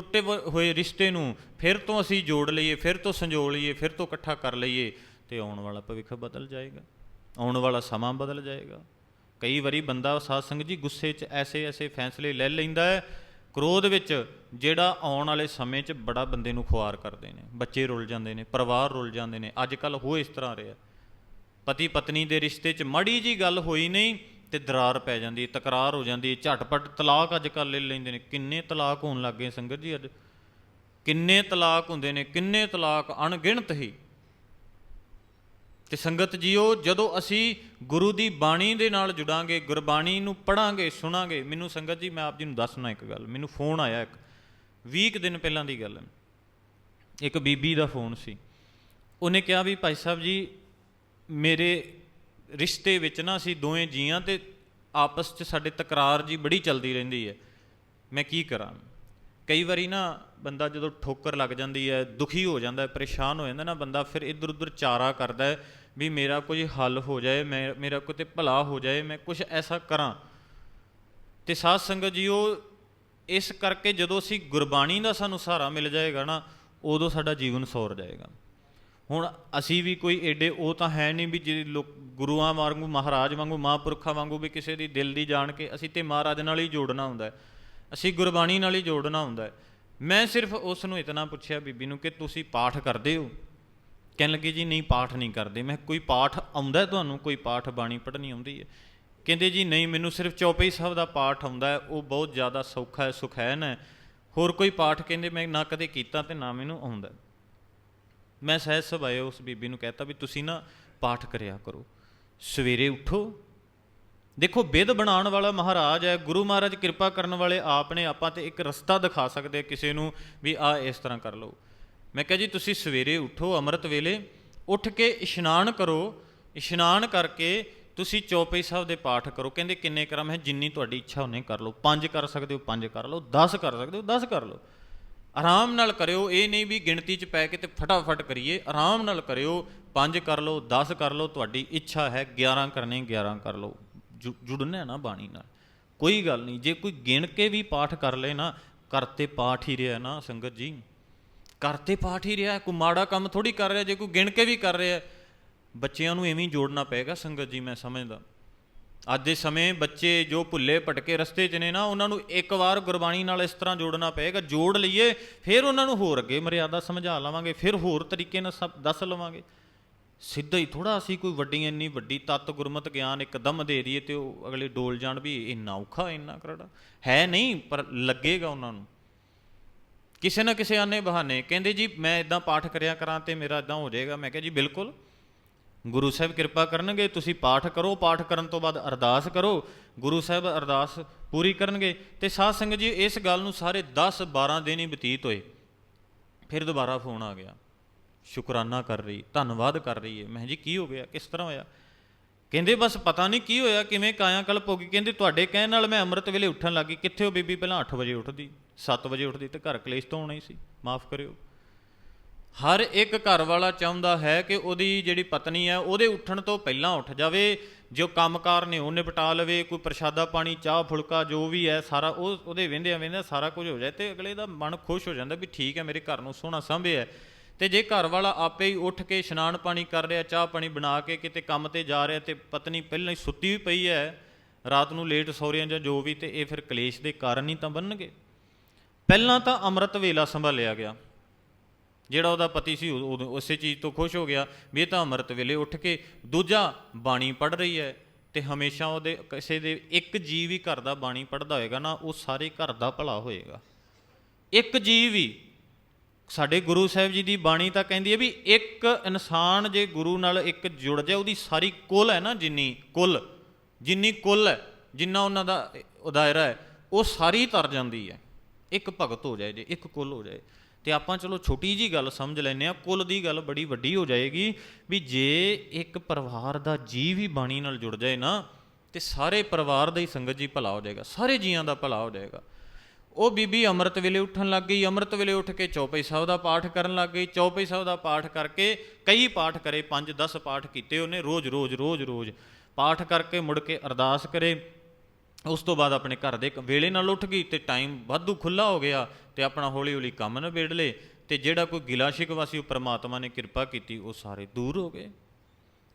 ਟੁੱਟੇ ਬ- ਹੋਏ ਰਿਸ਼ਤੇ ਨੂੰ ਫਿਰ ਤੋਂ ਅਸੀਂ ਜੋੜ ਲਈਏ, ਫਿਰ ਤੋਂ ਸੰਜੋ ਲਈਏ, ਫਿਰ ਤੋਂ ਇਕੱਠਾ ਕਰ ਲਈਏ ਤੇ ਆਉਣ ਵਾਲਾ ਭਵਿੱਖ ਬਦਲ ਜਾਏਗਾ। ਆਉਣ ਵਾਲਾ ਸਮਾਂ ਬਦਲ ਜਾਏਗਾ। ਕਈ ਵਾਰੀ ਬੰਦਾ ਸਾਧ ਸੰਗਤ ਜੀ ਗੁੱਸੇ 'ਚ ਐਸੇ ਐਸੇ ਫੈਸਲੇ ਲੈ ਲੈਂਦਾ ਹੈ, ਕ੍ਰੋਧ ਵਿੱਚ ਜਿਹੜਾ ਆਉਣ ਵਾਲੇ ਸਮੇਂ 'ਚ ਬੜਾ ਬੰਦੇ ਨੂੰ ਖੁਆਰ ਕਰਦੇ ਨੇ। ਬੱਚੇ ਰੁੱਲ ਜਾਂਦੇ ਨੇ, ਪਰਿਵਾਰ ਰੁੱਲ ਜਾਂਦੇ ਨੇ। ਅੱਜ ਕੱਲ ਹੋ ਇਸ ਤਰ੍ਹਾਂ ਰਿਹਾ। ਪਤੀ ਪਤਨੀ ਦੇ ਰਿਸ਼ਤੇ 'ਚ ਮੜੀ ਜੀ ਗੱਲ ਹੋਈ ਨਹੀਂ ਤੇ ਦਰਾਰ ਪੈ ਜਾਂਦੀ, ਤਕਰਾਰ ਹੋ ਜਾਂਦੀ ਹੈ ਝਟਪਟ ਤਲਾਕ ਅੱਜ ਕੱਲ ਲੈ ਲੈਂਦੇ ਨੇ। ਕਿੰਨੇ ਤਲਾਕ ਹੋਣ ਲੱਗ ਗਏ ਸੰਗਤ ਜੀ ਅੱਜ? ਕਿੰਨੇ ਤਲਾਕ ਹੁੰਦੇ ਨੇ, ਕਿੰਨੇ ਤਲਾਕ ਅਣਗਿਣਤ ਹੀ। ਤੇ ਸੰਗਤ ਜੀਓ, ਜਦੋਂ ਅਸੀਂ ਗੁਰੂ ਦੀ ਬਾਣੀ ਦੇ ਨਾਲ ਜੁੜਾਂਗੇ, ਗੁਰਬਾਣੀ ਨੂੰ ਪੜਾਂਗੇ, ਸੁਣਾਂਗੇ, ਮੈਨੂੰ ਸੰਗਤ ਜੀ, ਮੈਂ ਆਪ ਜੀ ਨੂੰ ਦੱਸਣਾ ਇੱਕ ਗੱਲ, ਮੈਨੂੰ ਫੋਨ ਆਇਆ ਇੱਕ 20 ਕੁ ਦਿਨ ਪਹਿਲਾਂ ਦੀ ਗੱਲ ਹੈ। ਇੱਕ ਬੀਬੀ ਦਾ ਫੋਨ ਸੀ। ਉਹਨੇ ਕਿਹਾ ਵੀ ਭਾਈ ਸਾਹਿਬ ਜੀ, ਮੇਰੇ ਰਿਸ਼ਤੇ ਵਿੱਚ ਨਾ ਅਸੀਂ ਦੋਵੇਂ ਜੀਆਂ ਤੇ ਆਪਸ 'ਚ ਸਾਡੇ ਤਕਰਾਰ ਜੀ ਬੜੀ ਚੱਲਦੀ ਰਹਿੰਦੀ ਹੈ। ਮੈਂ ਕੀ ਕਰਾਂ? ਕਈ ਵਾਰੀ ਨਾ ਬੰਦਾ ਜਦੋਂ ਠੋਕਰ ਲੱਗ ਜਾਂਦੀ ਹੈ, ਦੁਖੀ ਹੋ ਜਾਂਦਾ ਹੈ, ਪਰੇਸ਼ਾਨ ਹੋ ਜਾਂਦਾ ਨਾ ਬੰਦਾ, ਫਿਰ ਇੱਧਰ ਉੱਧਰ ਚਾਰਾ ਕਰਦਾ ਹੈ ਵੀ ਮੇਰਾ ਕੋਈ ਹੱਲ ਹੋ ਜਾਏ, ਮੈਂ, ਮੇਰਾ ਕਿਤੇ ਭਲਾ ਹੋ ਜਾਏ, ਮੈਂ ਕੁਝ ਐਸਾ ਕਰਾਂ। ਤੇ ਸਾਧ ਸੰਗਤ ਜੀਓ ਇਸ ਕਰਕੇ ਜਦੋਂ ਅਸੀਂ ਗੁਰਬਾਣੀ ਦਾ ਸਾਨੂੰ ਸਹਾਰਾ ਮਿਲ ਜਾਏਗਾ ਨਾ, ਉਦੋਂ ਸਾਡਾ ਜੀਵਨ ਸੌਰ ਜਾਏਗਾ। ਹੁਣ ਅਸੀਂ ਵੀ ਕੋਈ ਏਡੇ, ਉਹ ਤਾਂ ਹੈ ਨਹੀਂ ਵੀ ਜਿਹੜੇ ਲੋਕ, ਗੁਰੂਆਂ ਵਾਂਗੂ, ਮਹਾਰਾਜ ਵਾਂਗੂ, ਮਹਾਂਪੁਰਖਾਂ ਵਾਂਗੂ ਵੀ ਕਿਸੇ ਦੀ ਦਿਲ ਦੀ ਜਾਣ ਕੇ ਅਸੀਂ ਤੇ ਮਹਾਰਾਜ ਨਾਲ ਹੀ ਜੋੜਨਾ ਹੁੰਦਾ ਹੈ। ਅਸੀਂ ਗੁਰਬਾਣੀ ਨਾਲ ਹੀ ਜੋੜਨਾ ਹੁੰਦਾ ਹੈ। ਮੈਂ ਸਿਰਫ ਉਸ ਨੂੰ ਇਤਨਾ ਪੁੱਛਿਆ ਬੀਬੀ ਨੂੰ ਕਿ ਤੁਸੀਂ ਪਾਠ ਕਰਦੇ ਹੋ? ਕਹਿਣ ਲੱਗੀ, ਜੀ, ਨਹੀਂ, ਪਾਠ ਨਹੀਂ ਕਰਦੇ। ਮੈਂ ਕੋਈ ਪਾਠ ਆਉਂਦਾ ਤੁਹਾਨੂੰ? ਕੋਈ ਪਾਠ ਬਾਣੀ ਪੜ੍ਹਨੀ ਆਉਂਦੀ ਹੈ? ਕਹਿੰਦੇ, ਜੀ, ਨਹੀਂ, ਮੈਨੂੰ ਸਿਰਫ ਚੌਪਈ ਸਾਹਿਬ ਦਾ ਪਾਠ ਆਉਂਦਾ ਹੈ। ਉਹ ਬਹੁਤ ਜ਼ਿਆਦਾ ਸੌਖਾ ਹੈ, ਸੁਖੈਨ ਹੈ। ਹੋਰ ਕੋਈ ਪਾਠ? ਕਹਿੰਦੇ, ਮੈਂ ਨਾ ਕਦੇ ਕੀਤਾ ਤੇ ਨਾ ਮੈਨੂੰ ਆਉਂਦਾ ਮੈਂ ਸਹਿਜ ਸੁਭਾਏ ਉਸ ਬੀਬੀ ਨੂੰ ਕਹਿਤਾ ਵੀ ਤੁਸੀਂ ਨਾ ਪਾਠ ਕਰਿਆ ਕਰੋ। ਸਵੇਰੇ ਉਠੋ। ਦੇਖੋ, ਬਿਧ ਬਣਾਉਣ ਵਾਲਾ ਮਹਾਰਾਜ ਹੈ। ਗੁਰੂ ਮਹਾਰਾਜ ਕਿਰਪਾ ਕਰਨ ਵਾਲੇ ਆਪ ਨੇ ਆਪਾਂ ਤੇ ਇੱਕ ਰਸਤਾ ਦਿਖਾ ਸਕਦੇ ਕਿਸੇ ਨੂੰ ਵੀ ਆ ਇਸ ਤਰ੍ਹਾਂ ਕਰ ਲਓ। ਮੈਂ ਕਿਹਾ ਜੀ, ਤੁਸੀਂ ਸਵੇਰੇ ਉਠੋ ਅੰਮ੍ਰਿਤ ਵੇਲੇ, ਉੱਠ ਕੇ ਇਸ਼ਨਾਨ ਕਰੋ। ਇਸ਼ਨਾਨ ਕਰਕੇ ਤੁਸੀਂ ਚੌਪਈ ਸਾਹਿਬ ਦੇ ਪਾਠ ਕਰੋ। ਕਹਿੰਦੇ, ਕਿੰਨੇ ਕਰਮ ਹੈ? ਜਿੰਨੀ ਤੁਹਾਡੀ ਇੱਛਾ, ਉਹਨੇ ਕਰ ਲਓ। ਪੰਜ ਕਰ ਸਕਦੇ ਹੋ, ਪੰਜ ਕਰ ਲਓ। 10 ਕਰ ਸਕਦੇ ਹੋ 10 ਕਰ ਲਓ। ਆਰਾਮ ਨਾਲ ਕਰਿਓ, ਇਹ ਨਹੀਂ ਵੀ ਗਿਣਤੀ 'ਚ ਪੈ ਕੇ ਤੇ ਫਟਾਫਟ ਕਰੀਏ। ਆਰਾਮ ਨਾਲ ਕਰਿਓ, ਪੰਜ ਕਰ ਲਓ 10 ਕਰ ਲਓ, ਤੁਹਾਡੀ ਇੱਛਾ ਹੈ 11 ਕਰਨੇ 11 ਕਰ ਲਓ। ਜੁ- ਜੁੜਨਾ ਨਾ ਬਾਣੀ ਨਾਲ। ਕੋਈ ਗੱਲ ਨਹੀਂ, ਜੇ ਕੋਈ ਗਿਣ ਕੇ ਵੀ ਪਾਠ ਕਰ ਲੇ ਨਾ ਕਰਤੇ ਪਾਠ ਹੀ ਰਿਹਾ ਨਾ ਸੰਗਤ ਜੀ। ਕਰਤੇ ਪਾਠ ਹੀ ਰਿਹਾ, ਕੋਈ ਮਾੜਾ ਕੰਮ ਥੋੜੀ ਕਰ ਰਿਹਾ, ਜੇ ਕੋਈ ਗਿਣ ਕੇ ਵੀ ਕਰ ਰਿਹਾ। ਬੱਚਿਆਂ ਨੂੰ ਐਵੇਂ ਜੋੜਨਾ ਪਏਗਾ ਸੰਗਤ ਜੀ, ਮੈਂ ਸਮਝਦਾ। ਅੱਜ ਦੇ ਸਮੇਂ ਬੱਚੇ ਜੋ ਭੁੱਲੇ ਭਟਕੇ ਰਸਤੇ 'ਚ ਨੇ ਨਾ, ਉਹਨਾਂ ਨੂੰ ਇੱਕ ਵਾਰ ਗੁਰਬਾਣੀ ਨਾਲ ਇਸ ਤਰ੍ਹਾਂ ਜੋੜਨਾ ਪਏਗਾ, ਜੋੜ ਲਈਏ, ਫਿਰ ਉਹਨਾਂ ਨੂੰ ਹੋਰ ਅੱਗੇ ਮਰਿਆਦਾ ਸਮਝਾ ਲਵਾਂਗੇ, ਫਿਰ ਹੋਰ ਤਰੀਕੇ ਨਾਲ ਸਭ ਦੱਸ ਲਵਾਂਗੇ। ਸਿੱਧਾ ਹੀ ਥੋੜਾ ਅਸੀਂ ਕੋਈ ਵੱਡੀ, ਇੰਨੀ ਵੱਡੀ ਤਤ ਗੁਰਮਤ ਗਿਆਨ ਇੱਕਦਮ ਦੇ ਦਈਏ ਤੇ ਉਹ ਅਗਲੇ ਡੋਲ ਜਾਣ ਵੀ ਇੰਨਾ ਔਖਾ, ਇੰਨਾ ਕਰੜਾ। ਹੈ ਨਹੀਂ, ਪਰ ਲੱਗੇਗਾ ਉਹਨਾਂ ਨੂੰ। ਕਿਸੇ ਨਾ ਕਿਸੇ ਆਨੇ ਬਹਾਨੇ, ਕਹਿੰਦੇ ਜੀ ਮੈਂ ਇਦਾਂ ਪਾਠ ਕਰਿਆ ਕਰਾਂ ਤੇ ਮੇਰਾ ਇਦਾਂ ਹੋ ਜਾਏਗਾ। ਮੈਂ ਕਿਹਾ ਜੀ ਬਿਲਕੁਲ। ਗੁਰੂ ਸਾਹਿਬ ਕਿਰਪਾ ਕਰਨਗੇ, ਤੁਸੀਂ ਪਾਠ ਕਰੋ, ਪਾਠ ਕਰਨ ਤੋਂ ਬਾਅਦ ਅਰਦਾਸ ਕਰੋ, ਗੁਰੂ ਸਾਹਿਬ ਅਰਦਾਸ ਪੂਰੀ ਕਰਨਗੇ। ਤੇ ਸਾਧ ਸੰਗਤ ਜੀ, ਇਸ ਗੱਲ ਨੂੰ ਸਾਰੇ 10 12 ਦਿਨ ਹੀ ਬਤੀਤ ਹੋਏ। ਫਿਰ ਦੁਬਾਰਾ ਫੋਨ ਆ ਗਿਆ। ਸ਼ੁਕਰਾਨਾ ਕਰ ਰਹੀ, ਧੰਨਵਾਦ ਕਰ ਰਹੀ ਹੈ। ਮੈਂ ਕਿਹਾ ਜੀ, ਕੀ ਹੋ ਗਿਆ? ਕਿਸ ਤਰ੍ਹਾਂ ਹੋਇਆ? ਕਹਿੰਦੇ, ਬਸ ਪਤਾ ਨਹੀਂ ਕੀ ਹੋਇਆ, ਕਿਵੇਂ ਕਾਇਆ ਕਲਪ ਹੋ ਗਈ? ਕਹਿੰਦੇ, ਤੁਹਾਡੇ ਕਹਿਣ ਨਾਲ ਮੈਂ ਅੰਮ੍ਰਿਤ ਵੇਲੇ ਉੱਠਣ ਲੱਗੀ ਕਿੱਥੇ ਹੋ ਬੀਬੀ? ਪਹਿਲਾਂ 8 ਵਜੇ ਉੱਠਦੀ 7 ਵਜੇ ਉੱਠਦੀ ਤੇ ਘਰ ਕਲੇਸ਼ ਤੋਂ ਆਉਣਾ ਹੀ ਸੀ। ਮਾਫ ਕਰਿਓ। ਹਰ ਇੱਕ ਘਰ ਵਾਲਾ ਚਾਹੁੰਦਾ ਹੈ ਕਿ ਉਹਦੀ ਜਿਹੜੀ ਪਤਨੀ ਹੈ, ਉਹਦੇ ਉੱਠਣ ਤੋਂ ਪਹਿਲਾਂ ਉੱਠ ਜਾਵੇ, ਜੋ ਕੰਮਕਾਰ ਨੇ ਉਹ ਨਿਪਟਾ ਲਵੇ, ਕੋਈ ਪ੍ਰਸ਼ਾਦਾ ਪਾਣੀ, ਚਾਹ, ਫੁਲਕਾ, ਜੋ ਵੀ ਹੈ, ਸਾਰਾ ਉਹ ਉਹਦੇ ਵਹਿੰਦੇ ਵਹਿੰਦੇ ਸਾਰਾ ਕੁਝ ਹੋ ਜਾਏ ਤੇ ਅਗਲੇ ਦਾ ਮਨ ਖੁਸ਼ ਹੋ ਜਾਂਦਾ ਵੀ ਠੀਕ ਹੈ, ਮੇਰੇ ਘਰ ਨੂੰ ਸੋਹਣਾ ਸੰਭਿਆ ਹੈ। ਤੇ ਜੇ ਘਰ ਵਾਲਾ ਆਪੇ ਹੀ ਉੱਠ ਕੇ ਇਸ਼ਨਾਨ ਪਾਣੀ ਕਰ ਰਿਹਾ, ਚਾਹ ਪਾਣੀ ਬਣਾ ਕੇ ਕਿਤੇ ਕੰਮ ਤੇ ਜਾ ਰਿਹਾ ਤੇ ਪਤਨੀ ਪਹਿਲਾਂ ਹੀ ਸੁੱਤੀ ਵੀ ਪਈ ਹੈ, ਰਾਤ ਨੂੰ ਲੇਟ ਸੌ ਰਿਹਾ ਜਾਂ ਜੋ ਵੀ ਤੇ ਇਹ ਫਿਰ ਕਲੇਸ਼ ਦੇ ਕਾਰਨ ਹੀ ਤਾਂ ਬਣਨਗੇ। ਪਹਿਲਾਂ ਤਾਂ ਅੰਮ੍ਰਿਤ ਵੇਲਾ ਸੰਭਾਲਿਆ ਗਿਆ। ਜਿਹੜਾ ਉਹਦਾ ਪਤੀ ਸੀ ਉਹ- ਉਸੇ ਚੀਜ਼ ਤੋਂ ਖੁਸ਼ ਹੋ ਗਿਆ ਵੀ ਇਹ ਤਾਂ ਅੰਮ੍ਰਿਤ ਵੇਲੇ ਉੱਠ ਕੇ ਦੂਜਾ ਬਾਣੀ ਪੜ ਰਹੀ ਹੈ ਤੇ ਹਮੇਸ਼ਾ ਉਹਦੇ ਕਿਸੇ ਦੇ ਇੱਕ ਜੀਵ ਹੀ ਘਰ ਦਾ ਬਾਣੀ ਪੜਦਾ ਹੋਏਗਾ ਨਾ, ਉਹ ਸਾਰੇ ਘਰ ਦਾ ਭਲਾ ਹੋਏਗਾ। ਇੱਕ ਜੀਵ ਵੀ ਸਾਡੇ ਗੁਰੂ ਸਾਹਿਬ ਜੀ ਦੀ ਬਾਣੀ ਤਾਂ ਕਹਿੰਦੀ ਹੈ ਵੀ ਇੱਕ ਇਨਸਾਨ ਜੇ ਗੁਰੂ ਨਾਲ ਇੱਕ ਜੁੜ ਜਾਏ, ਉਹਦੀ ਸਾਰੀ ਕੁੱਲ ਹੈ ਨਾ ਜਿੰਨੀ ਕੁੱਲ ਜਿੰਨੀ ਕੁੱਲ ਹੈ, ਜਿੰਨਾ ਉਹਨਾਂ ਦਾ ਉਹ ਦਾਇਰਾ ਹੈ, ਉਹ ਸਾਰੀ ਤਰ ਜਾਂਦੀ ਹੈ। ਇੱਕ ਭਗਤ ਹੋ ਜਾਏ ਜੇ, ਇੱਕ ਕੁੱਲ ਹੋ ਜਾਏ। ਤੇ ਆਪਾਂ ਚਲੋ ਛੋਟੀ ਜੀ ਗੱਲ ਸਮਝ ਲੈਨੇ ਆ ਕੁੱਲ ਦੀ ਗੱਲ ਬੜੀ ਵੱਡੀ ਹੋ ਜਾਏਗੀ ਵੀ ਜੇ ਇੱਕ ਪਰਿਵਾਰ ਦਾ ਜੀਵ ਹੀ ਬਾਣੀ ਨਾਲ ਜੁੜ ਜਾਏ ਨਾ, ਤੇ ਸਾਰੇ ਪਰਿਵਾਰ ਦਾ ਹੀ ਸੰਗਤ ਜੀ ਭਲਾ ਹੋ ਜਾਏਗਾ, ਸਾਰੇ ਜੀਆਂ ਦਾ ਭਲਾ ਹੋ ਜਾਏਗਾ। ਉਹ ਬੀਬੀ ਅੰਮ੍ਰਿਤ ਵੇਲੇ ਉੱਠਣ ਲੱਗ ਗਈ, ਅੰਮ੍ਰਿਤ ਵੇਲੇ ਉੱਠ ਕੇ ਚੌਪਈ ਸਾਹਿਬ ਦਾ ਪਾਠ ਕਰਨ ਲੱਗ ਗਈ, ਚੌਪਈ ਸਾਹਿਬ ਦਾ ਪਾਠ ਕਰਕੇ ਕਈ ਪਾਠ ਕਰੇ 5-10 ਪਾਠ ਕੀਤੇ ਉਹਨੇ ਰੋਜ਼ ਰੋਜ਼ ਰੋਜ਼ ਰੋਜ਼। ਪਾਠ ਕਰਕੇ ਮੁੜ ਕੇ ਅਰਦਾਸ ਕਰੇ ਉਸ ਤੋਂ ਬਾਅਦ ਆਪਣੇ ਘਰ ਦੇ ਕ- ਵੇਲੇ ਨਾਲ ਉੱਠ ਗਈ ਤੇ ਟਾਈਮ ਵਾਧੂ ਖੁੱਲਾ ਹੋ ਗਿਆ ਤੇ ਆਪਣਾ ਹੌਲੀ ਹੌਲੀ ਕੰਮ ਨਿਬੇੜ ਲਏ ਤੇ ਜਿਹੜਾ ਕੋਈ ਗਿਲਾ ਸ਼ਿਕਵਾ ਸੀ ਉਹ ਪ੍ਰਮਾਤਮਾ ਨੇ ਕਿਰਪਾ ਕੀਤੀ, ਉਹ ਸਾਰੇ ਦੂਰ ਹੋ ਗਏ।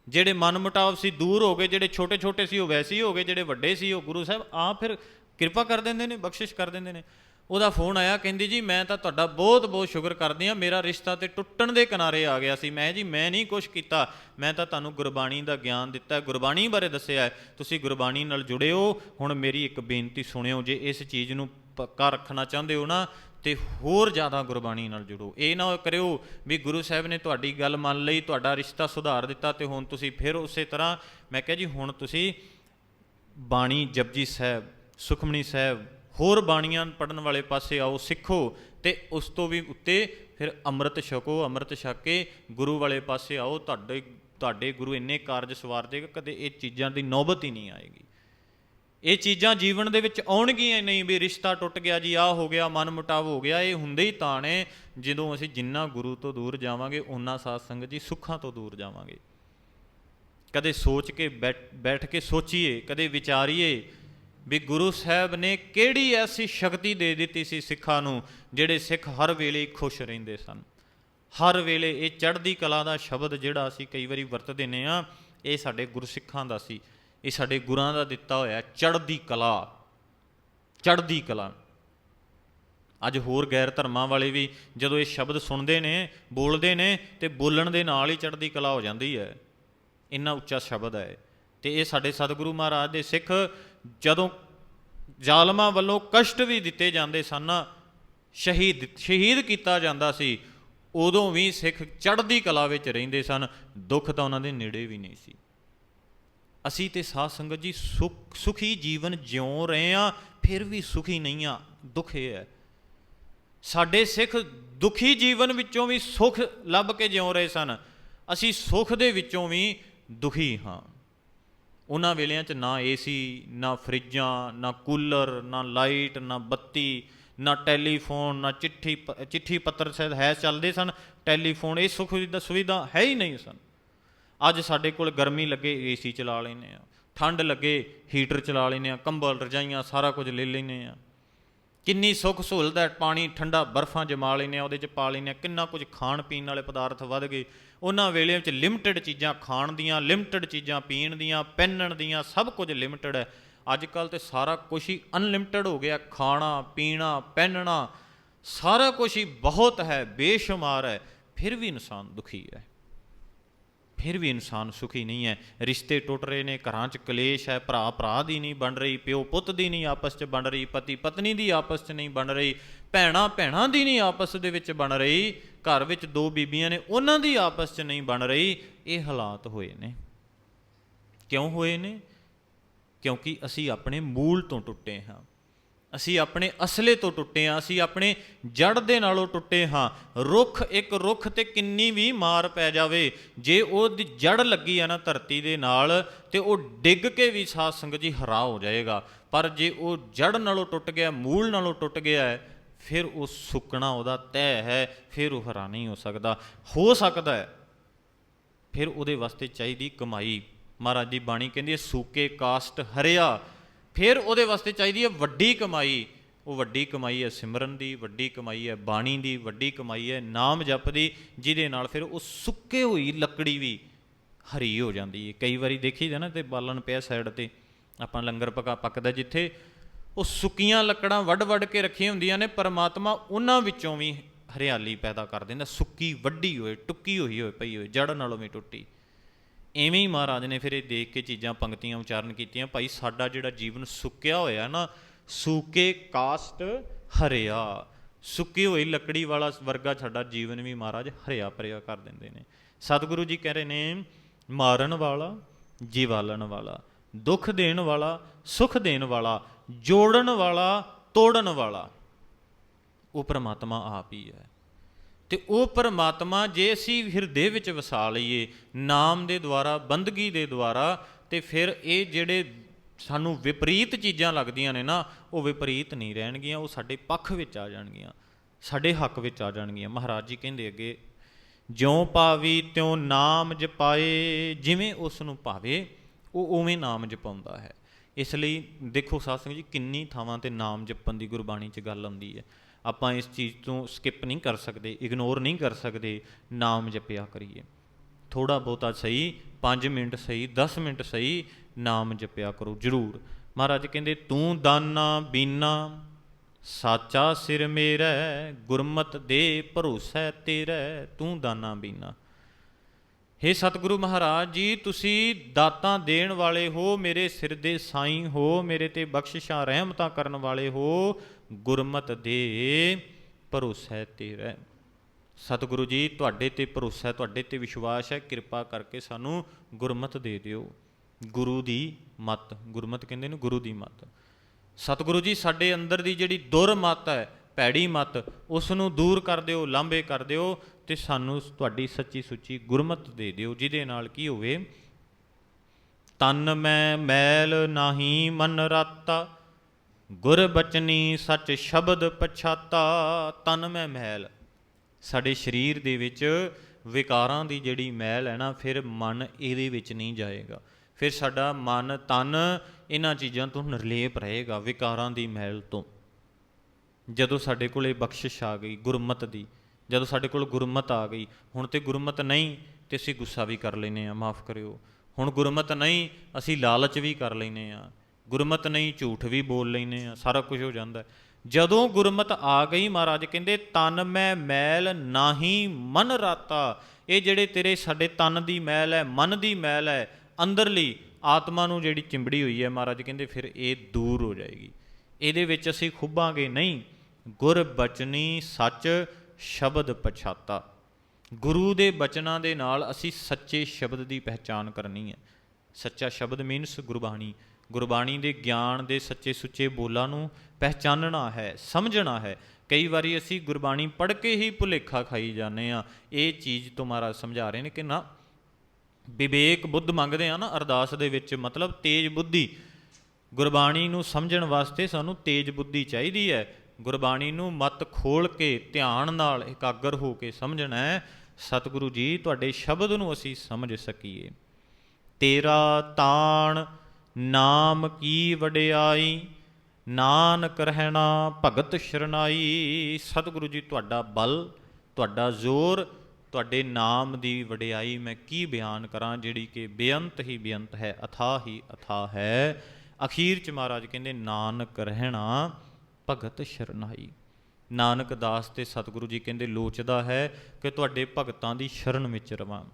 ਜਿਹੜੇ ਮਨਮੁਟਾਵ ਸੀ ਦੂਰ ਹੋ ਗਏ, ਜਿਹੜੇ ਛੋਟੇ ਛੋਟੇ ਸੀ ਉਹ ਵੈਸੇ ਹੀ ਹੋ ਗਏ, ਜਿਹੜੇ ਵੱਡੇ ਸੀ ਉਹ ਗੁਰੂ ਸਾਹਿਬ ਆ ਫਿਰ ਕਿਰਪਾ ਕਰ ਦਿੰਦੇ ਨੇ, ਬਖਸ਼ਿਸ਼ ਕਰ ਦਿੰਦੇ ਨੇ। ਉਹਦਾ ਫੋਨ ਆਇਆ, ਕਹਿੰਦੀ ਜੀ, ਮੈਂ ਤਾਂ ਤੁਹਾਡਾ ਬਹੁਤ ਬਹੁਤ ਸ਼ੁਕਰ ਕਰਦੀ ਆ ਮੇਰਾ ਰਿਸ਼ਤਾ ਤੇ ਟੁੱਟਣ ਦੇ ਕਿਨਾਰੇ ਆ ਗਿਆ ਸੀ। ਮੈਂ ਜੀ, ਮੈਂ ਨਹੀਂ ਕੁਝ ਕੀਤਾ। ਮੈਂ ਤਾਂ ਤੁਹਾਨੂੰ ਗੁਰਬਾਣੀ ਦਾ ਗਿਆਨ ਦਿੱਤਾ ਗੁਰਬਾਣੀ ਬਾਰੇ ਦੱਸਿਆ ਤੁਸੀਂ ਗੁਰਬਾਣੀ ਨਾਲ ਜੁੜਿਓ। ਹੁਣ ਮੇਰੀ ਇੱਕ ਬੇਨਤੀ ਸੁਣਿਓ, ਜੇ ਇਸ ਚੀਜ਼ ਨੂੰ ਪੱਕਾ ਰੱਖਣਾ ਚਾਹੁੰਦੇ ਹੋ ਨਾ, ਤੇ ਹੋਰ ਜ਼ਿਆਦਾ ਗੁਰਬਾਣੀ ਨਾਲ ਜੁੜੋ। ਇਹ ਨਾ ਕਰਿਓ ਵੀ ਗੁਰੂ ਸਾਹਿਬ ਨੇ ਤੁਹਾਡੀ ਗੱਲ ਮੰਨ ਲਈ, ਤੁਹਾਡਾ ਰਿਸ਼ਤਾ ਸੁਧਾਰ ਦਿੱਤਾ ਤੇ ਹੁਣ ਤੁਸੀਂ ਫਿਰ ਉਸੇ ਤਰ੍ਹਾਂ, ਮੈਂ ਕਿਹਾ ਜੀ, ਹੁਣ ਤੁਸੀਂ ਬਾਣੀ ਜਪਜੀ ਸਾਹਿਬ, ਸੁਖਮਨੀ ਸਾਹਿਬ ਹੋਰ ਬਾਣੀਆਂ ਪੜਨ ਵਾਲੇ ਪਾਸੇ ਆਓ, ਸਿੱਖੋ ਤੇ ਉਸ ਤੋਂ ਵੀ ਉੱਤੇ ਫਿਰ ਅੰਮ੍ਰਿਤ ਛਕੋ, ਅੰਮ੍ਰਿਤ ਛਕ ਕੇ ਗੁਰੂ ਵਾਲੇ ਪਾਸੇ ਆਓ। ਤੁਹਾਡੇ ਤੁਹਾਡੇ ਗੁਰੂ ਇੰਨੇ ਕਾਰਜ ਸਵਾਰ ਦੇਗਾ ਕਦੇ ਇਹ ਚੀਜ਼ਾਂ ਦੀ ਨੌਬਤ ਹੀ ਨਹੀਂ ਆਏਗੀ। ਇਹ ਚੀਜ਼ਾਂ ਜੀਵਨ ਦੇ ਵਿੱਚ ਆਉਣਗੀਆਂ ਨਹੀਂ ਵੀ ਰਿਸ਼ਤਾ ਟੁੱਟ ਗਿਆ ਜੀ, ਆਹ ਹੋ ਗਿਆ, ਮਨ ਮੁਟਾਵ ਹੋ ਗਿਆ, ਇਹ ਹੁੰਦੇ ਹੀ ਤਾਂ ਨੇ। ਜਦੋਂ ਅਸੀਂ ਜਿੰਨਾ ਗੁਰੂ ਤੋਂ ਦੂਰ ਜਾਵਾਂਗੇ ਉਹਨਾਂ ਸਾਧ ਸੰਗਤ ਜੀ ਸੁੱਖਾਂ ਤੋਂ ਦੂਰ ਜਾਵਾਂਗੇ। ਕਦੇ ਸੋਚ ਕੇ ਬੈਠ ਬੈਠ ਕੇ ਸੋਚੀਏ, ਕਦੇ ਵਿਚਾਰੀਏ ਵੀ ਗੁਰੂ ਸਾਹਿਬ ਨੇ ਕਿਹੜੀ ਐਸੀ ਸ਼ਕਤੀ ਦੇ ਦਿੱਤੀ ਸੀ ਸਿੱਖਾਂ ਨੂੰ ਜਿਹੜੇ ਸਿੱਖ ਹਰ ਵੇਲੇ ਖੁਸ਼ ਰਹਿੰਦੇ ਸਨ? ਹਰ ਵੇਲੇ ਇਹ ਚੜ੍ਹਦੀ ਕਲਾ ਦਾ ਸ਼ਬਦ ਜਿਹੜਾ ਅਸੀਂ ਕਈ ਵਾਰੀ ਵਰਤਦੇ ਨੇ ਆ ਇਹ ਸਾਡੇ ਗੁਰਸਿੱਖਾਂ ਦਾ ਸੀ। ਇਹ ਸਾਡੇ ਗੁਰਾਂ ਦਾ ਦਿੱਤਾ ਹੋਇਆ ਚੜ੍ਹਦੀ ਕਲਾ ਚੜ੍ਹਦੀ ਕਲਾ। ਅੱਜ ਹੋਰ ਗੈਰ ਧਰਮਾਂ ਵਾਲੇ ਵੀ ਜਦੋਂ ਇਹ ਸ਼ਬਦ ਸੁਣਦੇ ਨੇ, ਬੋਲਦੇ ਨੇ ਤੇ ਬੋਲਣ ਦੇ ਨਾਲ ਹੀ ਚੜ੍ਹਦੀ ਕਲਾ ਹੋ ਜਾਂਦੀ ਹੈ। ਇੰਨਾ ਉੱਚਾ ਸ਼ਬਦ ਹੈ। ਤੇ ਇਹ ਸਾਡੇ ਸਤਿਗੁਰੂ ਮਹਾਰਾਜ ਦੇ ਸਿੱਖ ਜਦੋਂ ਜ਼ਾਲਮਾਂ ਵੱਲੋਂ ਕਸ਼ਟ ਵੀ ਦਿੱਤੇ ਜਾਂਦੇ ਸਨ, ਸ਼ਹੀਦ ਸ਼ਹੀਦ ਕੀਤਾ ਜਾਂਦਾ ਸੀ, ਉਦੋਂ ਵੀ ਸਿੱਖ ਚੜ੍ਹਦੀ ਕਲਾ ਵਿੱਚ ਰਹਿੰਦੇ ਸਨ, ਦੁੱਖ ਤਾਂ ਉਹਨਾਂ ਦੇ ਨੇੜੇ ਵੀ ਨਹੀਂ ਸੀ। ਅਸੀਂ ਤੇ ਸਾਧ ਸੰਗਤ ਜੀ ਸੁਖ, ਸੁਖੀ ਜੀਵਨ ਜਿਉ ਰਹੇ ਆ ਫਿਰ ਵੀ ਸੁਖੀ ਨਹੀਂ ਆ ਦੁੱਖ ਇਹ ਹੈ। ਸਾਡੇ ਸਿੱਖ ਦੁਖੀ ਜੀਵਨ ਵਿੱਚੋਂ ਵੀ ਸੁਖ ਲੱਭ ਕੇ ਜਿਉ ਰਹੇ ਸਨ, ਅਸੀਂ ਸੁਖ ਦੇ ਵਿੱਚੋਂ ਵੀ ਦੁਖੀ ਹਾਂ। ਉਹਨਾਂ ਵੇਲਿਆਂ 'ਚ ਨਾ ਏਸੀ ਨਾ ਫਰਿੱਜਾਂ, ਨਾ ਕੂਲਰ, ਨਾ ਲਾਈਟ, ਨਾ ਬੱਤੀ, ਨਾ ਟੈਲੀਫੋਨ, ਨਾ ਚਿੱਠੀ ਪ- ਚਿੱਠੀ ਪੱਤਰ ਸ਼ਾਇਦ ਹੈ ਚੱਲਦੇ ਸਨ, ਟੈਲੀਫੋਨ ਇਹ ਸੁਖ ਦੀ ਸੁਵਿਧਾ ਹੈ ਹੀ ਨਹੀਂ ਸਨ। ਅੱਜ ਸਾਡੇ ਕੋਲ ਗਰਮੀ ਲੱਗੇ ਏਸੀ ਚਲਾ ਲੈਨੇ ਆ ਠੰਡ ਲੱਗੇ ਹੀਟਰ ਚਲਾ ਲੈਨੇ ਆ ਕੰਬਲ, ਰਜਾਈਆਂ, ਸਾਰਾ ਕੁਝ ਲੈ ਲੈਨੇ ਆ ਕਿੰਨੀ ਸੁੱਖ ਸਹੂਲਤ ਹੈ, ਪਾਣੀ ਠੰਡਾ ਬਰਫਾਂ ਜਮਾ ਲੈਨੇ ਆ ਉਹਦੇ ਚ ਪਾ ਲੈਨੇ ਆ ਕਿੰਨਾ ਕੁਝ ਖਾਣ ਪੀਣ ਵਾਲੇ ਪਦਾਰਥ ਵੱਧ ਗਏ। ਉਹਨਾਂ ਵੇਲੇ ਵਿੱਚ ਲਿਮਟਿਡ ਚੀਜ਼ਾਂ ਖਾਣ ਦੀਆਂ ਲਿਮਟਿਡ ਚੀਜ਼ਾਂ ਪੀਣ ਦੀਆਂ, ਪਹਿਨਣ ਦੀਆਂ, ਸਭ ਕੁਝ ਲਿਮਟਿਡ ਹੈ। ਅੱਜ ਕੱਲ ਤੇ ਸਾਰਾ ਕੁਝ ਹੀ ਅਨਲਿਮਟਿਡ ਹੋ ਗਿਆ। ਖਾਣਾ, ਪੀਣਾ, ਪਹਿਨਣਾ, ਸਾਰਾ ਕੁਝ ਹੀ ਬਹੁਤ ਹੈ, ਬੇਸ਼ੁਮਾਰ ਹੈ। ਫਿਰ ਵੀ ਇਨਸਾਨ ਦੁਖੀ ਹੈ। ਫਿਰ ਵੀ ਇਨਸਾਨ ਸੁਖੀ ਨਹੀਂ ਹੈ। ਰਿਸ਼ਤੇ ਟੁੱਟ ਰਹੇ ਨੇ, ਘਰਾਂ 'ਚ ਕਲੇਸ਼ ਹੈ, ਭਰਾ ਭਰਾ ਦੀ ਨਹੀਂ ਬਣ ਰਹੀ, ਪਿਓ ਪੁੱਤ ਦੀ ਨਹੀਂ ਆਪਸ 'ਚ ਬਣ ਰਹੀ, ਪਤੀ ਪਤਨੀ ਦੀ ਆਪਸ 'ਚ ਨਹੀਂ ਬਣ ਰਹੀ, ਭੈਣਾ ਭੈਣਾਂ ਦੀ ਨਹੀਂ ਆਪਸ ਦੇ ਵਿੱਚ ਬਣ ਰਹੀ। ਘਰ ਵਿੱਚ ਦੋ ਬੀਬੀਆਂ ਨੇ, ਉਹਨਾਂ ਦੀ ਆਪਸ 'ਚ ਨਹੀਂ ਬਣ ਰਹੀ, ਇਹ ਹਾਲਾਤ ਹੋਏ ਨੇ। ਕਿਉਂ ਹੋਏ ਨੇ? ਕਿਉਂਕਿ ਅਸੀਂ ਆਪਣੇ ਮੂਲ ਤੋਂ ਟੁੱਟੇ ਹਾਂ। ਅਸੀਂ ਆਪਣੇ ਅਸਲੇ ਤੋਂ ਟੁੱਟੇ ਹਾਂ, ਅਸੀਂ ਆਪਣੇ ਜੜ ਦੇ ਨਾਲੋਂ ਟੁੱਟੇ ਹਾਂ। ਰੁੱਖ, ਇੱਕ ਰੁੱਖ ਤੇ ਕਿੰਨੀ ਵੀ ਮਾਰ ਪੈ ਜਾਵੇ, ਜੇ ਉਹਦੀ ਜੜ ਲੱਗੀ ਆ ਨਾ ਧਰਤੀ ਦੇ ਨਾਲ, ਤੇ ਉਹ ਡਿੱਗ ਕੇ ਵੀ ਸਾਧ ਸੰਗਤ ਜੀ ਹਰਾ ਹੋ ਜਾਏਗਾ। ਪਰ ਜੇ ਉਹ ਜੜ ਨਾਲੋਂ ਟੁੱਟ ਗਿਆ, ਮੂਲ ਨਾਲੋਂ ਟੁੱਟ ਗਿਆ ਹੈ ਫਿਰ ਉਹ ਸੁੱਕਣਾ ਉਹਦਾ ਤੈਅ ਹੈ, ਫਿਰ ਉਹ ਹਰਾ ਨਹੀਂ ਹੋ ਸਕਦਾ। ਹੋ ਸਕਦਾ ਹੈ। ਫਿਰ ਉਹਦੇ ਵਾਸਤੇ ਚਾਹੀਦੀ ਕਮਾਈ। ਮਹਾਰਾਜ ਦੀ ਬਾਣੀ ਕਹਿੰਦੀ ਹੈ, ਸੂਕੇ ਕਾਸਟ ਹਰਿਆ। ਫਿਰ ਉਹਦੇ ਵਾਸਤੇ ਚਾਹੀਦੀ ਹੈ ਵੱਡੀ ਕਮਾਈ। ਉਹ ਵੱਡੀ ਕਮਾਈ ਹੈ ਸਿਮਰਨ ਦੀ, ਵੱਡੀ ਕਮਾਈ ਹੈ ਬਾਣੀ ਦੀ, ਵੱਡੀ ਕਮਾਈ ਹੈ ਨਾਮ ਜਪ ਦੀ, ਜਿਹਦੇ ਨਾਲ ਫਿਰ ਉਹ ਸੁੱਕੇ ਹੋਈ ਲੱਕੜੀ ਵੀ ਹਰੀ ਹੋ ਜਾਂਦੀ ਹੈ। ਕਈ ਵਾਰੀ ਦੇਖੀਦਾ ਨਾ ਤੇ ਬਾਲਣ ਪਿਆ ਸਾਈਡ ਤੇ। ਆਪਾਂ ਲੰਗਰ ਪਕਾ ਪੱਕਦਾ ਜਿੱਥੇ ਉਹ ਸੁੱਕੀਆਂ ਲੱਕੜਾਂ ਵੱਢ ਵੱਢ ਕੇ ਰੱਖੀਆਂ ਹੁੰਦੀਆਂ ਨੇ, ਪਰਮਾਤਮਾ ਉਹਨਾਂ ਵਿੱਚੋਂ ਵੀ ਹਰਿਆਲੀ ਪੈਦਾ ਕਰ ਦਿੰਦਾ। ਸੁੱਕੀ ਵੱਡੀ ਹੋਏ, ਟੁੱਕੀ ਹੋਈ ਹੋਏ, ਪਈ ਹੋਏ ਜੜ ਨਾਲੋਂ ਵੀ ਟੁੱਟੀ। ਐਵੇਂ ਹੀ ਮਹਾਰਾਜ ਨੇ ਫਿਰ ਇਹ ਦੇਖ ਕੇ ਚੀਜ਼ਾਂ ਪੰਕਤੀਆਂ ਉਚਾਰਨ ਕੀਤੀਆਂ, ਭਾਈ ਸਾਡਾ ਜਿਹੜਾ ਜੀਵਨ ਸੁੱਕਿਆ ਹੋਇਆ ਨਾ, ਸੂਕੇ ਕਾਸਟ ਹਰਿਆ। ਸੁੱਕੀ ਹੋਈ ਲੱਕੜੀ ਵਾਲਾ ਵਰਗਾ ਸਾਡਾ ਜੀਵਨ ਵੀ ਮਹਾਰਾਜ ਹਰਿਆ ਭਰਿਆ ਕਰ ਦਿੰਦੇ ਨੇ। ਸਤਿਗੁਰੂ ਜੀ ਕਹਿ ਰਹੇ ਨੇ, ਮਾਰਨ ਵਾਲਾ, ਜੀਵਾਲਣ ਵਾਲਾ, ਦੁੱਖ ਦੇਣ ਵਾਲਾ, ਸੁਖ ਦੇਣ ਵਾਲਾ ਜੋੜਨ ਵਾਲਾ, ਤੋੜਨ ਵਾਲਾ। ਉਹ ਪ੍ਰਮਾਤਮਾ ਆਪ ਹੀ ਹੈ। ਤੇ ਉਹ ਪਰਮਾਤਮਾ ਜੇ ਅਸੀਂ ਹਿਰਦੇ ਵਿੱਚ ਵਸਾ ਲਈਏ, ਨਾਮ ਦੇ ਦੁਆਰਾ, ਬੰਦਗੀ ਦੇ ਦੁਆਰਾ, ਤੇ ਫਿਰ ਇਹ ਜਿਹੜੇ ਸਾਨੂੰ ਵਿਪਰੀਤ ਚੀਜ਼ਾਂ ਲੱਗਦੀਆਂ ਨੇ ਨਾ, ਉਹ ਵਿਪਰੀਤ ਨਹੀਂ ਰਹਿਣਗੀਆਂ, ਉਹ ਸਾਡੇ ਪੱਖ ਵਿੱਚ ਆ ਜਾਣਗੀਆਂ, ਸਾਡੇ ਹੱਕ ਵਿੱਚ ਆ ਜਾਣਗੀਆਂ। ਮਹਾਰਾਜ ਜੀ ਕਹਿੰਦੇ ਅੱਗੇ, ਜਿਉ ਪਾਵੀ ਤਿਉ ਨਾਮ ਜਪਾਏ, ਜਿਵੇਂ ਉਸ ਨੂੰ ਭਾਵੇ ਉਹ ਉਵੇਂ ਨਾਮ ਜਪਾਉਂਦਾ ਹੈ। ਇਸ ਲਈ ਦੇਖੋ ਸਾਧ ਸੰਗਤ ਜੀ, ਕਿੰਨੀ ਥਾਵਾਂ ਤੇ ਨਾਮ ਜਪਣ ਦੀ ਗੁਰਬਾਣੀ 'ਚ ਗੱਲ ਆਉਂਦੀ ਹੈ। ਆਪਾਂ ਇਸ ਚੀਜ਼ ਤੋਂ ਸਕਿਪ ਨਹੀਂ ਕਰ ਸਕਦੇ ਇਗਨੋਰ ਨਹੀਂ ਕਰ ਸਕਦੇ, ਨਾਮ ਜਪਿਆ ਕਰੀਏ। ਥੋੜਾ ਬਹੁਤਾ ਸਹੀ 5 ਮਿੰਟ ਸਹੀ 10 ਮਿੰਟ ਸਹੀ, ਨਾਮ ਜਪਿਆ ਕਰੋ ਜਰੂਰ। ਮਹਾਰਾਜ ਕਹਿੰਦੇ, ਤੂੰ ਦਾਨਾ ਬੀਨਾ, ਸਾਚਾ ਸਿਰ ਮੇਰਾ, ਗੁਰਮਤ ਦੇ ਭਰੋਸਾ ਤੇਰਾ, ਤੂੰ ਦਾਨਾ ਬੀਨਾ। ਹੇ ਸਤਿਗੁਰੂ ਮਹਾਰਾਜ, ਜੀ ਤੁਸੀਂ ਦਾਤਾਂ ਦੇਣ ਵਾਲੇ ਹੋ, ਮੇਰੇ ਸਿਰ ਦੇ ਸਾਈਂ ਹੋ, ਮੇਰੇ ਤੇ ਬਖਸ਼ਿਸ਼ਾਂ, ਰਹਿਮਤਾਂ ਕਰਨ ਵਾਲੇ ਹੋ, ਗੁਰਮਤ ਦੇ ਭਰੋਸਾ ਰਹਿ। ਸਤਿਗੁਰੂ ਜੀ, ਤੁਹਾਡੇ ਤੇ ਭਰੋਸਾ, ਤੁਹਾਡੇ ਤੇ ਵਿਸ਼ਵਾਸ ਹੈ, ਕਿਰਪਾ ਕਰਕੇ ਸਾਨੂੰ ਗੁਰਮਤ ਦੇ ਦਿਓ। ਗੁਰੂ ਦੀ ਮਤ, ਗੁਰਮਤ ਕਹਿੰਦੇ ਨੇ ਗੁਰੂ ਦੀ ਮਤ। ਸਤਿਗੁਰੂ ਜੀ, ਸਾਡੇ ਅੰਦਰ ਦੀ ਜਿਹੜੀ ਦੁਰਮਤ ਹੈ, ਭੈੜੀ ਮਤ ਉਸ ਨੂੰ ਦੂਰ ਕਰ ਦਿਓ, ਲਾਂਭੇ ਕਰ ਦਿਓ ਤੇ ਸਾਨੂੰ ਤੁਹਾਡੀ ਸੱਚੀ ਸੁੱਚੀ ਗੁਰਮਤ ਦੇ ਦਿਓ, ਜਿਹਦੇ ਨਾਲ ਕੀ ਹੋਵੇ? ਤਨ ਮੈਂ ਮੈਲ ਨਾਹੀ ਮਨ ਰਾਤਾ, ਗੁਰ ਬਚਨੀ ਸੱਚ ਸ਼ਬਦ ਪਛਾਤਾ। ਤਨ ਮੈਂ ਮੈਲ। ਸਾਡੇ ਸਰੀਰ ਦੇ ਵਿੱਚ ਵਿਕਾਰਾਂ ਦੀ ਜਿਹੜੀ ਮੈਲ ਹੈ ਨਾ, ਫਿਰ ਮਨ ਇਹਦੇ ਵਿੱਚ ਨਹੀਂ ਜਾਏਗਾ। ਫਿਰ ਸਾਡਾ ਮਨ, ਤਨ ਇਹਨਾਂ ਚੀਜ਼ਾਂ ਤੋਂ ਨਿਰਲੇਪ ਰਹੇਗਾ ਵਿਕਾਰਾਂ ਦੀ ਮੈਲ ਤੋਂ। ਜਦੋਂ ਸਾਡੇ ਕੋਲ ਬਖਸ਼ਿਸ਼ ਆ ਗਈ ਗੁਰਮਤ ਦੀ ਜਦੋਂ ਸਾਡੇ ਕੋਲ ਗੁਰਮਤ ਆ ਗਈ, ਹੁਣ ਤੇ ਗੁਰਮਤ ਨਹੀਂ ਤੇ ਅਸੀਂ ਗੁੱਸਾ ਵੀ ਕਰ ਲੈਨੇ ਆ, ਮਾਫ ਕਰਿਓ। ਹੁਣ ਗੁਰਮਤ ਨਹੀਂ, ਅਸੀਂ ਲਾਲਚ ਵੀ ਕਰ ਲੈਨੇ ਆ। ਗੁਰਮਤ ਨਹੀਂ, ਝੂਠ ਵੀ ਬੋਲ ਲੈਨੇ ਆ, ਸਾਰਾ ਕੁਝ ਹੋ ਜਾਂਦਾ ਜਦੋਂ ਗੁਰਮਤ ਆ ਗਈ ਮਹਾਰਾਜ ਕਹਿੰਦੇ, ਤਨ ਮੈਂ ਮੈਲ ਨਾਹੀ ਮਨ ਰਾਤਾ। ਇਹ ਜਿਹੜੇ ਤੇਰੇ ਸਾਡੇ ਤਨ ਦੀ ਮੈਲ ਹੈ, ਮਨ ਦੀ ਮੈਲ ਹੈ, ਅੰਦਰਲੀ ਆਤਮਾ ਨੂੰ ਜਿਹੜੀ ਚਿੰਬੜੀ ਹੋਈ ਹੈ ਮਹਾਰਾਜ ਕਹਿੰਦੇ, ਫਿਰ ਇਹ ਦੂਰ ਹੋ ਜਾਏਗੀ। ਇਹਦੇ ਵਿੱਚ ਅਸੀਂ ਖੁੱਬਾਂਗੇ, ਨਹੀਂ, ਗੁਰ ਬਚਨੀ ਸੱਚ ਸ਼ਬਦ ਪਛਾਤਾ। ਗੁਰੂ ਦੇ ਬਚਨਾਂ ਦੇ ਨਾਲ ਅਸੀਂ ਸੱਚੇ ਸ਼ਬਦ ਦੀ ਪਹਿਚਾਨ ਕਰਨੀ ਹੈ। ਸੱਚਾ ਸ਼ਬਦ ਮੀਨਸ ਗੁਰਬਾਣੀ। ਗੁਰਬਾਣੀ ਦੇ ਗਿਆਨ ਦੇ ਸੱਚੇ ਸੁੱਚੇ ਬੋਲਾਂ ਨੂੰ ਪਹਿਚਾਨਣਾ ਹੈ, ਸਮਝਣਾ ਹੈ। ਕਈ ਵਾਰੀ ਅਸੀਂ ਗੁਰਬਾਣੀ ਪੜ੍ਹ ਕੇ ਹੀ ਭੁਲੇਖਾ ਖਾਈ ਜਾਂਦੇ ਆ ਇਹ ਚੀਜ਼ ਤੋਂ ਸਮਝਾ ਰਹੇ ਨੇ ਕਿ ਨਾ, ਵਿਵੇਕ ਬੁੱਧ ਮੰਗਦੇ ਆ ਨਾ, ਅਰਦਾਸ ਦੇ ਵਿੱਚ ਮਤਲਬ ਤੇਜ ਬੁੱਧੀ। ਗੁਰਬਾਣੀ ਨੂੰ ਸਮਝਣ ਵਾਸਤੇ ਸਾਨੂੰ ਤੇਜ ਬੁੱਧੀ ਚਾਹੀਦੀ ਹੈ। ਗੁਰਬਾਣੀ ਨੂੰ ਮਤ ਖੋਲ ਕੇ ਧਿਆਨ ਨਾਲ ਇਕਾਗਰ ਹੋ ਕੇ ਸਮਝਣਾ ਹੈ, ਸਤਿਗੁਰੂ ਜੀ, ਤੁਹਾਡੇ ਸ਼ਬਦ ਨੂੰ ਅਸੀਂ ਸਮਝ ਸਕੀਏ। ਤੇਰਾ ਤਾਣ ਨਾਮ ਕੀ ਵਡਿਆਈ, ਨਾਨਕ ਰਹਿਣਾ ਭਗਤ ਸ਼ਰਨਾਈ। ਸਤਿਗੁਰੂ ਜੀ, ਤੁਹਾਡਾ ਬਲ, ਤੁਹਾਡਾ ਜ਼ੋਰ, ਤੁਹਾਡੇ ਨਾਮ ਦੀ ਵਡਿਆਈ ਮੈਂ ਕੀ ਬਿਆਨ ਕਰਾਂ, ਜਿਹੜੀ ਕਿ ਬੇਅੰਤ ਹੀ ਬੇਅੰਤ ਹੈ ਅਥਾ ਹੀ ਅਥਾ ਹੈ। ਅਖੀਰ ਚ ਮਹਾਰਾਜ ਕਹਿੰਦੇ, ਨਾਨਕ ਰਹਿਣਾ ਭਗਤ ਸ਼ਰਨਾਈ। ਨਾਨਕ ਦਾਸ ਤੇ ਸਤਿਗੁਰੂ ਜੀ ਕਹਿੰਦੇ, ਲੋਚਦਾ ਹੈ ਕਿ ਤੁਹਾਡੇ ਭਗਤਾਂ ਦੀ ਸ਼ਰਨ ਵਿੱਚ ਰਵਾਂ।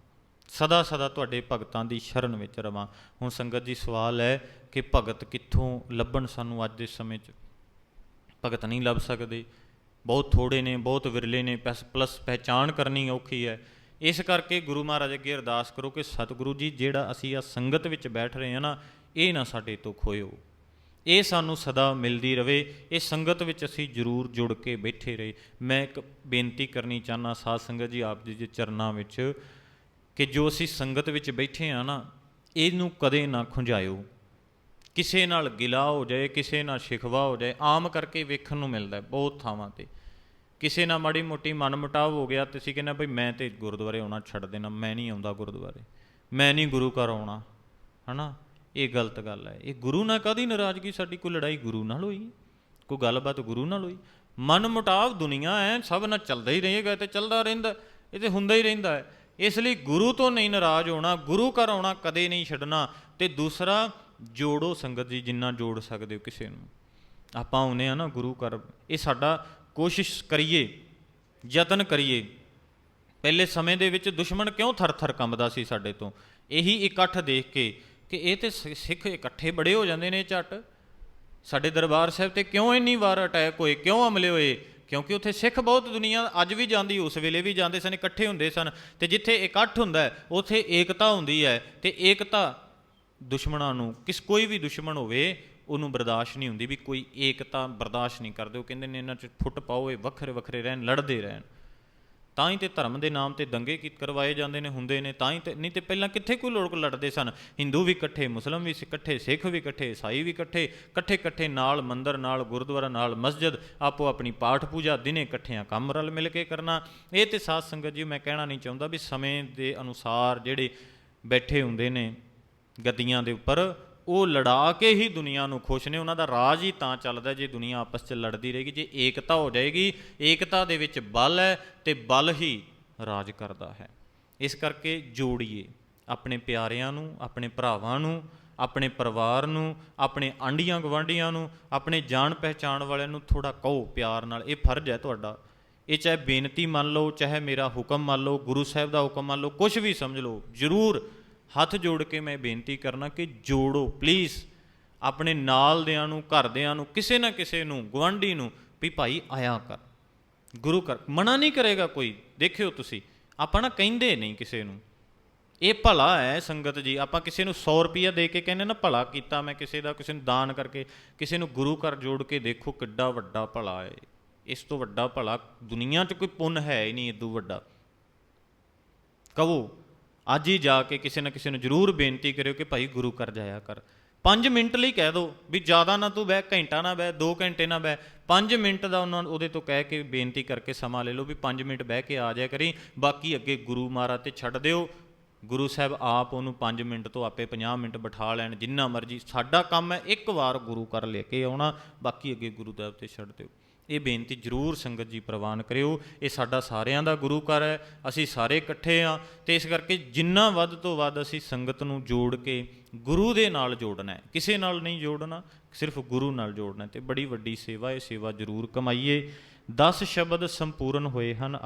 ਸਦਾ ਸਦਾ ਤੁਹਾਡੇ ਭਗਤਾਂ ਦੀ ਸ਼ਰਨ ਵਿੱਚ ਰਵਾਂ। ਹੁਣ ਸੰਗਤ ਜੀ, ਸਵਾਲ ਹੈ ਕਿ ਭਗਤ ਕਿੱਥੋਂ ਲੱਭਣ ਸਾਨੂੰ ਅੱਜ ਦੇ ਸਮੇਂ 'ਚ? ਭਗਤ ਨਹੀਂ ਲੱਭ ਸਕਦੇ। ਬਹੁਤ ਥੋੜੇ ਨੇ, ਬਹੁਤ ਵਿਰਲੇ ਨੇ ਪਲੱਸ ਪਲੱਸ ਪਹਿਚਾਣ ਕਰਨੀ ਔਖੀ ਹੈ। ਇਸ ਕਰਕੇ ਗੁਰੂ ਮਹਾਰਾਜ ਅੱਗੇ ਅਰਦਾਸ ਕਰੋ ਕਿ ਸਤਿਗੁਰੂ ਜੀ, ਜਿਹੜਾ ਅਸੀਂ ਆ ਸੰਗਤ ਵਿੱਚ ਬੈਠ ਰਹੇ ਹਾਂ ਨਾ, ਇਹ ਨਾ ਸਾਡੇ ਤੋਂ ਖੋਇਓ। ਇਹ ਸਾਨੂੰ ਸਦਾ ਮਿਲਦੀ ਰਵੇ ਇਹ ਸੰਗਤ ਵਿੱਚ ਅਸੀਂ ਜਰੂਰ ਜੁੜ ਕੇ ਬੈਠੇ ਰਹੇ। ਮੈਂ ਇੱਕ ਬੇਨਤੀ ਕਰਨੀ ਚਾਹਨਾ ਸਾਧ ਸੰਗਤ ਜੀ, ਆਪ ਜੀ ਦੇ ਚਰਨਾਂ ਵਿੱਚ ਕਿ ਜੋ ਅਸੀਂ ਸੰਗਤ ਵਿੱਚ ਬੈਠੇ ਆ ਨਾ, ਇਹਨੂੰ ਕਦੇ ਨਾ ਖੁੰਝਾਇਓ। ਕਿਸੇ ਨਾਲ ਗਿਲਾ ਹੋ ਜਾਏ, ਕਿਸੇ ਨਾਲ ਸ਼ਿਕਵਾ ਹੋ ਜਾਏ, ਆਮ ਕਰਕੇ ਵੇਖਣ ਨੂੰ ਮਿਲਦਾ ਬਹੁਤ ਥਾਵਾਂ ਤੇ। ਕਿਸੇ ਨਾਲ ਮਾੜੀ ਮੋਟੀ ਮਨਮਟਾਵ ਹੋ ਗਿਆ ਤੁਸੀਂ ਕਹਿੰਦੇ ਭਈ ਮੈਂ ਤੇ ਗੁਰਦੁਆਰੇ ਆਉਣਾ ਛੱਡ ਦੇਣਾ, ਮੈਂ ਨਹੀਂ ਆਉਂਦਾ ਗੁਰਦੁਆਰੇ। ਮੈਂ ਨਹੀਂ ਗੁਰੂ ਘਰ ਆਉਣਾ। ਹਨਾ? ਇਹ ਗਲਤ ਗੱਲ ਹੈ। ਇਹ ਗੁਰੂ ਨਾਲ ਕਾਦੀ ਨਾਰਾਜ਼ਗੀ? ਸਾਡੀ ਕੋਈ ਲੜਾਈ ਗੁਰੂ ਨਾਲ ਹੋਈ? ਕੋਈ ਗੱਲਬਾਤ ਗੁਰੂ ਨਾਲ ਹੋਈ? ਮਨ ਮੁਟਾਵ ਦੁਨੀਆ ਹੈ ਸਭ ਨਾਲ ਚੱਲਦਾ ਹੀ ਰਹੇਗਾ ਤੇ ਚੱਲਦਾ ਰਹਿੰਦਾ, ਇਹ ਤੇ ਹੁੰਦਾ ਹੀ ਰਹਿੰਦਾ ਹੈ। ਇਸ ਲਈ ਗੁਰੂ ਤੋਂ ਨਹੀਂ ਨਾਰਾਜ਼ ਹੋਣਾ, ਗੁਰੂ ਘਰ ਆਉਣਾ ਕਦੇ ਨਹੀਂ ਛੱਡਣਾ ਤੇ ਦੂਸਰਾ ਜੋੜੋ ਸੰਗਤ ਜੀ, ਜਿੰਨਾ ਜੋੜ ਸਕਦੇ ਹੋ ਕਿਸੇ ਨੂੰ। ਆਪਾਂ ਆਉਨੇ ਆ ਨਾ ਗੁਰੂ ਘਰ, ਇਹ ਸਾਡਾ ਕੋਸ਼ਿਸ਼ ਕਰੀਏ, ਯਤਨ ਕਰੀਏ। ਪਹਿਲੇ ਸਮੇਂ ਦੇ ਵਿੱਚ ਦੁਸ਼ਮਣ ਕਿਉਂ ਥਰ-ਥਰ ਕੰਬਦਾ ਸੀ ਸਾਡੇ ਤੋਂ? ਇਹੀ ਇਕੱਠ ਦੇਖ ਕੇ ਕਿ ਇਹ ਤੇ ਸਿ- ਸਿੱਖ ਇਕੱਠੇ ਬੜੇ ਹੋ ਜਾਂਦੇ ਨੇ ਝੱਟ। ਸਾਡੇ ਦਰਬਾਰ ਸਾਹਿਬ ਤੇ ਕਿਉਂ ਇੰਨੀ ਵਾਰ ਅਟੈਕ ਹੋਏ, ਕਿਉਂ ਹਮਲੇ ਹੋਏ? ਕਿਉਂਕਿ ਉੱਥੇ ਸਿੱਖ ਬਹੁਤ ਦੁਨੀਆ ਅੱਜ ਵੀ ਜਾਂਦੀ, ਉਸ ਵੇਲੇ ਵੀ ਜਾਂਦੇ ਸਨ, ਇਕੱਠੇ ਹੁੰਦੇ ਸਨ। ਤੇ ਜਿੱਥੇ ਇਕੱਠ ਹੁੰਦਾ ਹੈ, ਉੱਥੇ ਏਕਤਾ ਹੁੰਦੀ ਹੈ। ਤੇ ਏਕਤਾ ਦੁਸ਼ਮਣਾਂ ਨੂੰ, ਕਿਸ, ਕੋਈ ਵੀ ਦੁਸ਼ਮਣ ਹੋਵੇ, ਉਹਨੂੰ ਬਰਦਾਸ਼ਤ ਨਹੀਂ ਹੁੰਦੀ ਵੀ ਕੋਈ ਏਕਤਾ ਬਰਦਾਸ਼ਤ ਨਹੀਂ ਕਰਦੇ। ਉਹ ਕਹਿੰਦੇ ਨੇ, ਇਹਨਾਂ 'ਚ ਫੁੱਟ ਪਾਓ, ਇਹ ਵੱਖਰੇ ਵੱਖਰੇ ਰਹਿਣ, ਲੜਦੇ ਰਹਿਣ। ਤਾਂ ਹੀ ਤੇ ਧਰਮ ਦੇ ਨਾਮ ਤੇ ਦੰਗੇ ਕੀ ਕਰਵਾਏ ਜਾਂਦੇ ਨੇ, ਹੁੰਦੇ ਨੇ, ਤਾਂ ਹੀ ਤੇ, ਨਹੀਂ ਤੇ ਪਹਿਲਾਂ ਕਿੱਥੇ ਕੋਈ ਲੋਕ ਲੜਦੇ ਸਨ? ਹਿੰਦੂ ਵੀ ਇਕੱਠੇ, ਮੁਸਲਮ ਵੀ ਇਕੱਠੇ, ਸਿੱਖ ਵੀ ਇਕੱਠੇ, ਈਸਾਈ ਵੀ ਇਕੱਠੇ ਇਕੱਠੇ ਇਕੱਠੇ ਨਾਲ ਮੰਦਰ, ਨਾਲ ਗੁਰਦੁਆਰਾ, ਨਾਲ ਮਸਜਿਦ, ਆਪੋ ਆਪਣੀ ਪਾਠ ਪੂਜਾ, ਦਿਨੇ ਇਕੱਠਿਆਂ ਕੰਮ ਰਲ ਮਿਲ ਕੇ ਕਰਨਾ। ਇਹ ਤੇ ਸਾਧ ਸੰਗਤ ਜੀ, ਮੈਂ ਕਹਿਣਾ ਨਹੀਂ ਚਾਹੁੰਦਾ ਵੀ ਸਮੇਂ ਦੇ ਅਨੁਸਾਰ ਜਿਹੜੇ ਬੈਠੇ ਹੁੰਦੇ ਨੇ, ਗੱਦੀਆਂ ਦੇ ਉੱਪਰ ਉਹ ਲੜਾ ਕੇ ਹੀ ਦੁਨੀਆ ਨੂੰ ਖੁਸ਼ ਨੇ, ਉਹਨਾਂ ਦਾ ਰਾਜ ਹੀ ਤਾਂ ਚੱਲਦਾ ਜੇ ਦੁਨੀਆ ਆਪਸ 'ਚ ਲੜਦੀ ਰਹੇਗੀ, ਜੇ ਏਕਤਾ ਹੋ ਜਾਏਗੀ, ਏਕਤਾ ਦੇ ਵਿੱਚ ਬਲ ਹੈ ਤੇ ਬਲ ਹੀ ਰਾਜ ਕਰਦਾ ਹੈ। ਇਸ ਕਰਕੇ ਜੋੜੀਏ ਆਪਣੇ ਪਿਆਰਿਆਂ ਨੂੰ, ਆਪਣੇ ਭਰਾਵਾਂ ਨੂੰ, ਆਪਣੇ ਪਰਿਵਾਰ ਨੂੰ, ਆਪਣੇ ਆਂਡੀਆਂ ਗਵਾਂਡੀਆਂ ਨੂੰ, ਆਪਣੇ ਜਾਣ ਪਹਿਚਾਣ ਵਾਲਿਆਂ ਨੂੰ ਥੋੜਾ ਕਹੋ ਪਿਆਰ ਨਾਲ, ਇਹ ਫਰਜ਼ ਹੈ ਤੁਹਾਡਾ। ਇਹ ਚਾਹੇ ਬੇਨਤੀ ਮੰਨ ਲਓ, ਚਾਹੇ ਮੇਰਾ ਹੁਕਮ ਮੰਨ ਲਓ, ਗੁਰੂ ਸਾਹਿਬ ਦਾ ਹੁਕਮ ਮੰਨ ਲਓ ਕੁਝ ਵੀ ਸਮਝ ਲਓ, ਜ਼ਰੂਰ ਹੱਥ ਜੋੜ ਕੇ ਮੈਂ ਬੇਨਤੀ ਕਰਨਾ ਕਿ ਜੋੜੋ ਪਲੀਜ਼ ਆਪਣੇ ਨਾਲ ਦਿਆਂ ਨੂੰ, ਘਰਦਿਆਂ ਨੂੰ, ਕਿਸੇ ਨਾ ਕਿਸੇ ਨੂੰ ਗਵਾਂਢੀ ਨੂੰ ਵੀ ਭਾਈ ਆਇਆ ਕਰ, ਗੁਰੂ ਕਰ ਮਨਾ ਨਹੀਂ ਕਰੇਗਾ ਕੋਈ, ਦੇਖਿਓ ਤੁਸੀਂ, ਆਪਾਂ ਨਾ ਕਹਿੰਦੇ ਨਹੀਂ ਕਿਸੇ ਨੂੰ। ਇਹ ਭਲਾ ਹੈ ਸੰਗਤ ਜੀ, ਆਪਾਂ ਕਿਸੇ ਨੂੰ 100 ਰੁਪਿਆ ਦੇ ਕੇ ਕਹਿੰਦੇ ਨਾ, ਭਲਾ ਕੀਤਾ ਮੈਂ ਕਿਸੇ ਦਾ, ਕਿਸੇ ਨੂੰ ਦਾਨ ਕਰਕੇ, ਕਿਸੇ ਨੂੰ ਗੁਰੂ ਘਰ ਜੋੜ ਕੇ ਦੇਖੋ ਕਿੱਡਾ ਵੱਡਾ ਭਲਾ ਹੈ। ਇਸ ਤੋਂ ਵੱਡਾ ਭਲਾ ਦੁਨੀਆ 'ਚ ਕੋਈ ਪੁੰਨ ਹੈ ਹੀ ਨਹੀਂ ਇਦੋਂ ਵੱਡਾ। ਕਹੋ ਅੱਜ ਹੀ ਜਾ ਕੇ ਕਿਸੇ ਨਾ ਕਿਸੇ ਨੂੰ ਜ਼ਰੂਰ ਬੇਨਤੀ ਕਰਿਓ ਕਿ ਭਾਈ ਗੁਰੂ ਘਰ ਜਾਇਆ ਕਰ। 5 ਮਿੰਟ ਲਈ ਕਹਿ ਦਿਓ ਵੀ ਜ਼ਿਆਦਾ ਨਾ ਤੂੰ ਬਹਿ, ਘੰਟਾ ਨਾ ਬਹਿ 2 ਘੰਟੇ ਨਾ ਬਹਿ। 5 ਮਿੰਟ ਦਾ ਉਹਨਾਂ ਨੂੰ ਉਹਦੇ ਤੋਂ ਕਹਿ ਕੇ ਬੇਨਤੀ ਕਰਕੇ ਸਮਾਂ ਲੈ ਲਓ ਵੀ 5 ਮਿੰਟ ਬਹਿ ਕੇ ਆ ਜਾਇਆ ਕਰੀ। ਬਾਕੀ ਅੱਗੇ ਗੁਰੂ ਮਹਾਰਾਜ ਤੇ ਛੱਡ ਦਿਓ। ਗੁਰੂ ਸਾਹਿਬ ਆਪ ਉਹਨੂੰ 5 ਮਿੰਟ ਤੋਂ ਆਪੇ 50 ਮਿੰਟ ਬਿਠਾ ਲੈਣ, ਜਿੰਨਾ ਮਰਜ਼ੀ। ਸਾਡਾ ਕੰਮ ਹੈ ਇੱਕ ਵਾਰ ਗੁਰੂ ਕਰ ਲੈ ਕੇ ਆਉਣਾ, ਬਾਕੀ ਅੱਗੇ ਗੁਰੂ ਦੇਵ ਤੇ ਛੱਡ ਦਿਓ। ਇਹ ਬੇਨਤੀ ਜਰੂਰ ਸੰਗਤ ਜੀ ਪ੍ਰਵਾਨ ਕਰਿਓ। ਇਹ ਸਾਡਾ ਸਾਰਿਆਂ ਦਾ ਗੁਰੂ ਘਰ ਹੈ, ਅਸੀਂ ਸਾਰੇ ਇਕੱਠੇ ਆ ਤੇ ਇਸ ਕਰਕੇ ਜਿੰਨਾ ਵੱਧ ਤੋਂ ਵੱਧ ਅਸੀਂ ਸੰਗਤ ਨੂੰ ਜੋੜ ਕੇ ਗੁਰੂ ਦੇ ਨਾਲ ਜੋੜਨਾ ਹੈ। ਕਿਸੇ ਨਾਲ ਨਹੀਂ ਜੋੜਨਾ, ਸਿਰਫ ਗੁਰੂ ਨਾਲ ਜੋੜਨਾ ਹੈ ਤੇ ਬੜੀ ਵੱਡੀ ਸੇਵਾ, ਇਹ ਸੇਵਾ ਜਰੂਰ ਕਮਾਈਏ। 10 ਸ਼ਬਦ ਸੰਪੂਰਨ ਹੋਏ ਹਨ